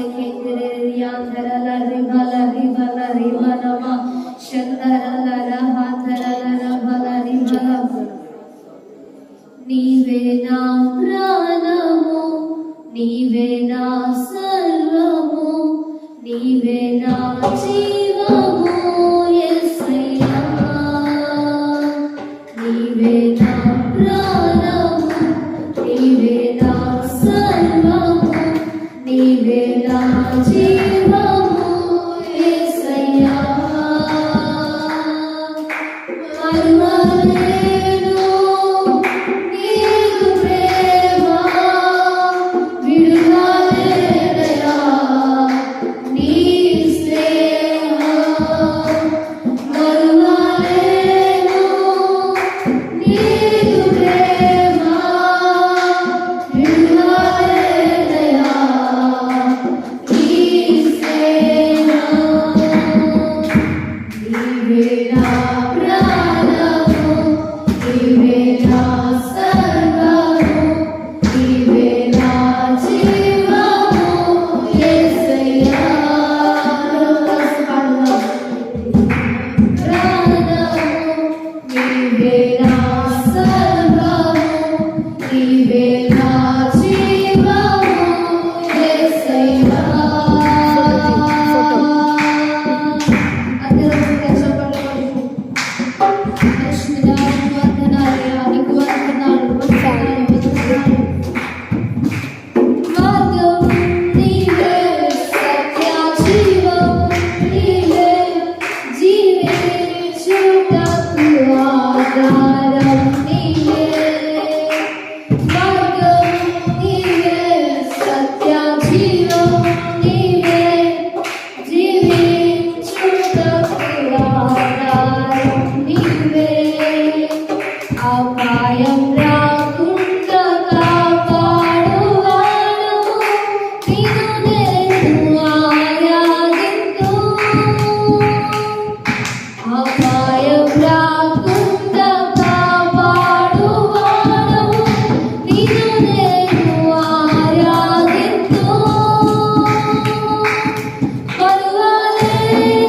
zekekleri riyan veren Amen. day.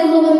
నీ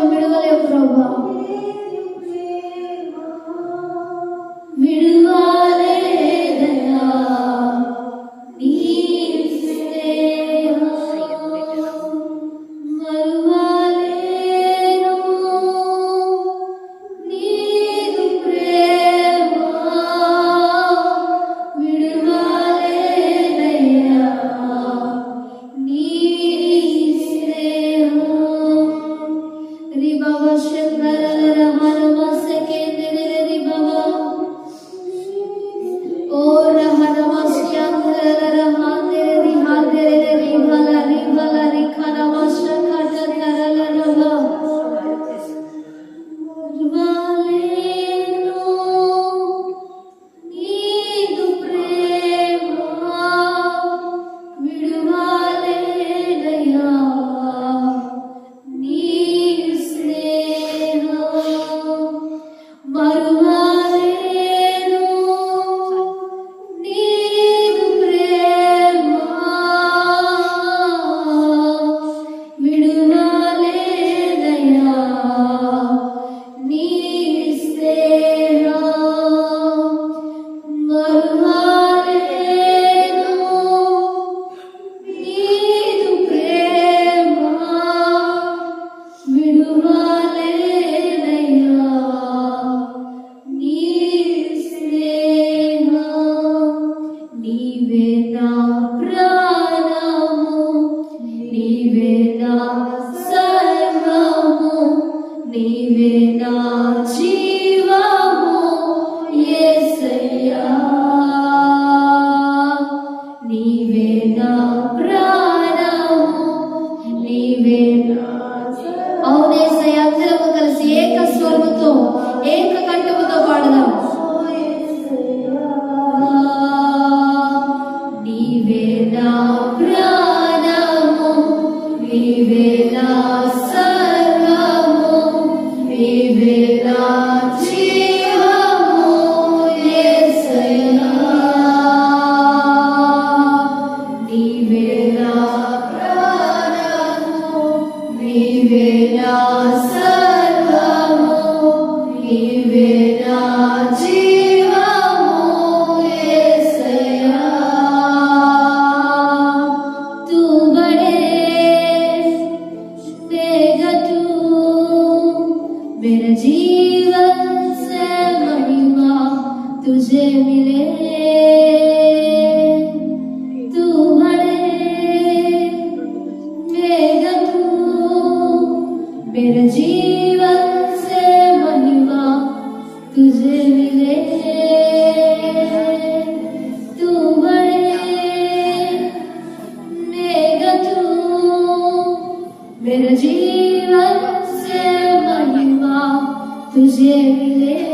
Pero lleva a ser mañana, tu lleves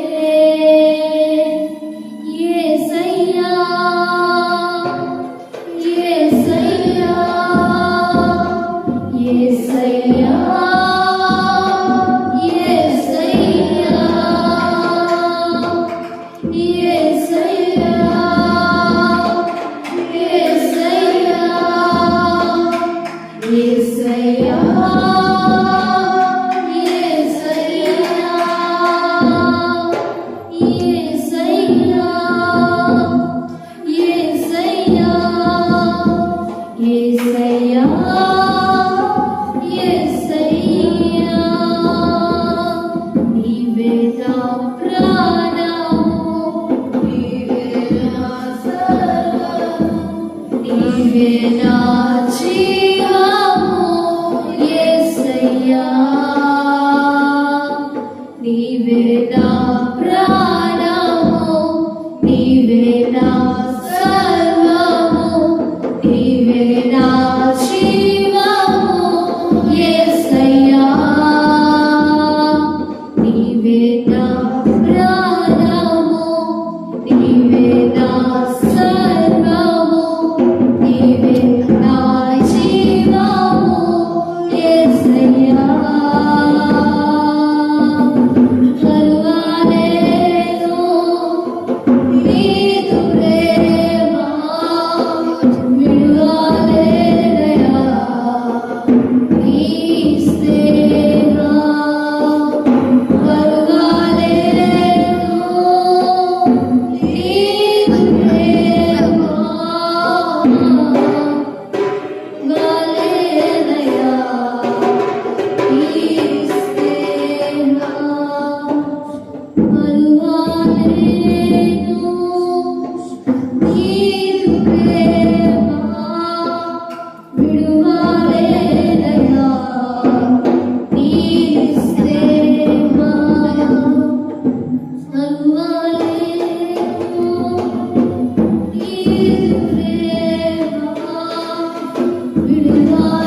Lord.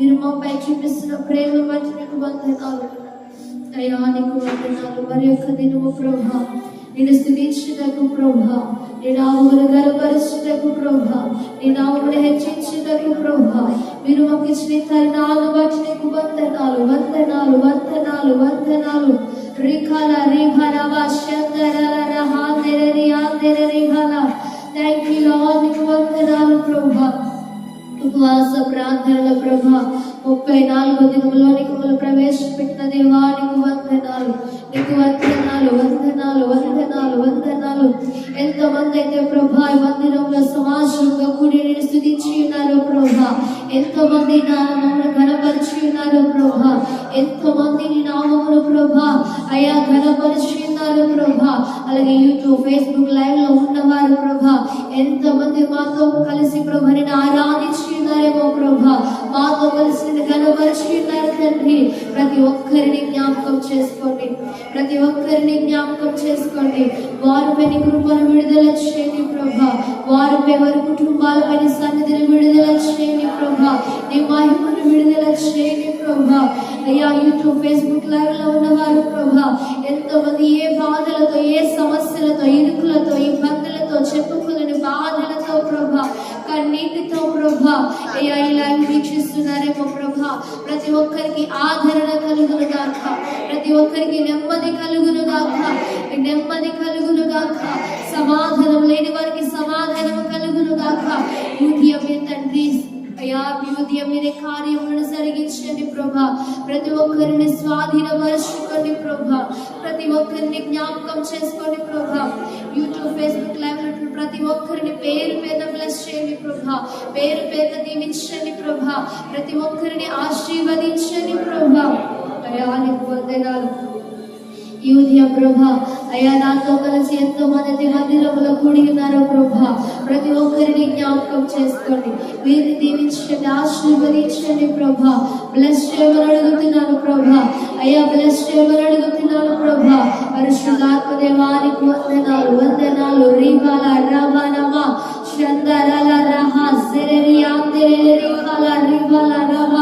మీరు మాపై చూపిస్తున్న ప్రేమ బట్టి నీకు వందనాలు. అయ్యా నీకు వందనాలు. మరి యొక్క దినము ప్రభా నేను స్థుతించుటకు ప్రభా నీ నామమును గర్వపరచుటకు ప్రభా నీ నామమును హెచ్చించుటకు ప్రభా మీరు మాకు ఇచ్చిన తరుణాలు బట్టి నీకు వందనాలు వందనాలు వందనాలు వందనాలు. రిఖాల రిభల వాష్యందరల ఆ ఆందెరరి భల థ్యాంక్ యూ లార్డ్ నీకు వందనాలు ప్రభా. ఉపవాస ప్రార్థనల ప్రభ ముప్పై నాలుగో దినములో నీకు ప్రవేశపెట్టిన దేవానికి వందనాలు. నీకు వందనాలు వందనాలు వందనాలు వందనాలు. ఎంతో మంది అయితే ప్రభా ఈ మందిరంలో సమాజంగా కూడి నేను స్థుతించి ఉన్నారు ప్రభా. ఎంతో మంది నామమును ఘనపరిచి ఉన్నారు ప్రభా. ఎంతో మంది నీ నామమును ప్రభా అయా ఘనపరిచి ఉన్నారు ప్రభా. అలాగే యూట్యూబ్ ఫేస్బుక్ లైవ్లో ఉన్నవారు ప్రభా ఎంతో మంది మాతో కలిసి ప్రభని ఆరాధించి ఉన్నారేమో ప్రభా. మాతో కలిసి నిన్ను కనబరిచి ఉన్నారు తండ్రి. ప్రతి ఒక్కరిని జ్ఞాపకం చేసుకోండి. ప్రతి ఒక్కరిని జ్ఞాపకం చేసుకోండి. వారిపై నీ కృపను విడుదల చేయండి ప్రభా. వారిపై వారి కుటుంబాలపై సన్నిధిని విడుదల చేయండి ప్రభా. నీ మహిమను విడుదల చేయండి ప్రభా. అయ్యా యూట్యూబ్ ఫేస్బుక్ లైవ్లో ఉన్నవారు ప్రభా ఎంతో మంది ఏ బాధలతో ఏ సమస్యలతో ఇరుకులతో ఇబ్బందులతో చెప్పుకోలేని బాధలతో ప్రభా కన్నీటితో ప్రభా అయ్యా ఈ వీక్షిస్తున్నారేమో ప్రభా. ప్రతి ఒక్కరికి ఆదరణ కలుగును గాక. ప్రతి ఒక్కరికి నెమ్మది కలుగును గాక. నెమ్మది కలుగును గాక. సమాధానం లేని వారికి సమాధానం కలుగును గాక. ఉదయం తండ్రి అయ్యా మీ మీరే కార్యములను జరిగించండి ప్రభా. ప్రతి ఒక్కరిని స్వాధీనపరచుకోండి ప్రభా. ప్రతి ఒక్కరిని జ్ఞాపకం చేసుకోండి ప్రభా. యూట్యూబ్ ఫేస్బుక్ లైవ్ ప్రతి ఒక్కరిని పేరు పేరు దీవించండి ప్రభా. పేరు పేద దీవించండి ప్రభా. ప్రతి ఒక్కరిని ఆశీర్వదించండి ప్రభా. అయ్యా నీకు వందనాలు. ఈ ఉదయం ప్రభా అయా నాతో కలిసి ఎంతో మంది మందిరంలో కూడి ఉన్నారు ప్రభా. ప్రతి ఒక్కరిని జ్ఞాపకం చేసుకోండి. వీరిని దీవించండి ఆశీర్వదించండి ప్రభా. బ్లెస్ చేయమని అడుగుతున్నాను ప్రభా. అయ్యా బ్లెస్ చేయమని అడుగుతున్నాను ప్రభా. పరిశుద్ధాత్మ దేవానికి వందనాలు వందనాలు. రామానమా రమణమా చందరల రహ సెరరి ఆందెరరి రీకాల రివల రమ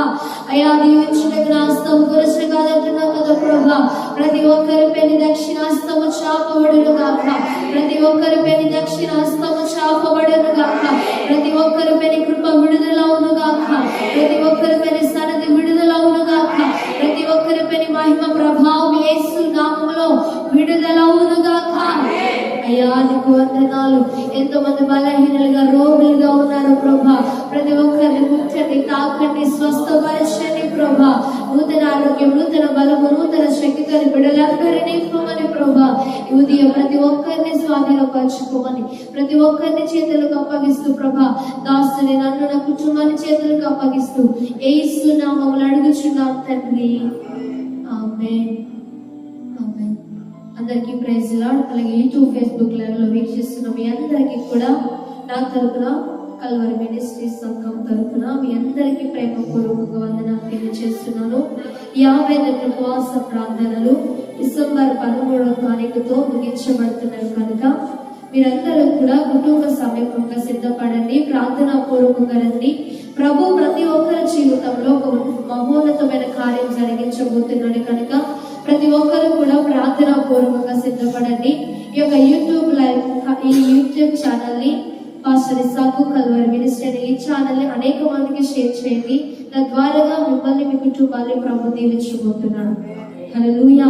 అయ్యా దీవించడానికి నా హస్తం గురించి కాదంటున్నావు కదా ప్రభా ప్రతి ఒక్కరి పెని దక్షిణాస్తము చాపబడును గాక ప్రతి ఒక్కరి పెని దక్షిణాస్తము చాపబడును గాక ప్రతి ఒక్కరి పెని కృప విడుదలవును గాక ప్రతి ఒక్కరి పెని సన్నది విడుదలవును గాక ప్రతి ఒక్కరి పెని మహిమ ప్రభావం యేసు నామములో విడుదలవును గాక అయ్యా నీకు వందనాలు ఎంతో మంది బలహీనలుగా రోగులుగా ఉన్నారు ప్రభా. ప్రతి ఒక్కరిని ముట్టండి తాకండి స్వస్థపరచండి ప్రభా. నూతన ఆరోగ్యం నూతన బలము నూతన శక్తితో బిడలందరినీ ఇవ్వమని ప్రభా. ఉదయం ప్రతి ఒక్కరిని స్వాధీనపరచుకోమని ప్రతి ఒక్కరిని చేతులకు అప్పగిస్తూ ప్రభా. దాస్తుని నన్ను నా కుటుంబాన్ని చేతులకు అప్పగిస్తూ ఏసు నామములు అడుగుచున్నాం తండ్రి. ఆమె అందరికీ ప్రైజ్ లాడ్ అలాగే యూట్యూబ్ ఫేస్బుక్ లైవ్లో వీక్షిస్తున్న మీ అందరికీ కూడా నా తరపున కల్వరి మినిస్ట్రీ సంఘం తరపున మీ అందరికీ ప్రేమపూర్వకంగా వందనాలు తెలియజేస్తున్నాను యాభై రెండు ఉపవాస ప్రార్థనలు డిసెంబర్ పదమూడవ తారీఖుతో ముగించబడుతున్నారు కనుక మీరందరూ కూడా కుటుంబ సమీపంగా సిద్ధపడండి ప్రార్థనా పూర్వకంగా రండి. ప్రభు ప్రతి ఒక్కరి జీవితంలో ఒక మహోన్నతమైన కార్యం జరిగించబోతున్నాడు కనుక ప్రతి ఒక్కరూ కూడా ప్రార్థనా పూర్వకంగా సిద్ధపడండి. ఈ యొక్క యూట్యూబ్ లైవ్ ఈ యూట్యూబ్ ఛానల్ని పాస్టర్ ఇసాకు కల్వర్ మినిస్టర్ ఈ ఛానల్ని అనేక మందికి షేర్ చేయండి. తద్వారాగా మిమ్మల్ని మీ కుటుంబాన్ని ప్రభు దీవించబోతున్నాడు. హల్లెలూయా.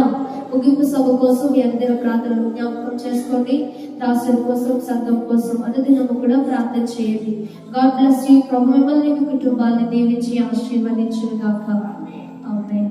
ముగింపు సభ కోసం మీ అందరి ప్రార్థనలు జ్ఞాపకం చేసుకోండి. దాసుల కోసం సంఘం కోసం అనుదినము కూడా ప్రార్థన చేయండి. God bless you. ప్రభు మిమ్మల్ని మీ కుటుంబాన్ని దీవించి ఆశీర్వదించును కాక ఆమేన్.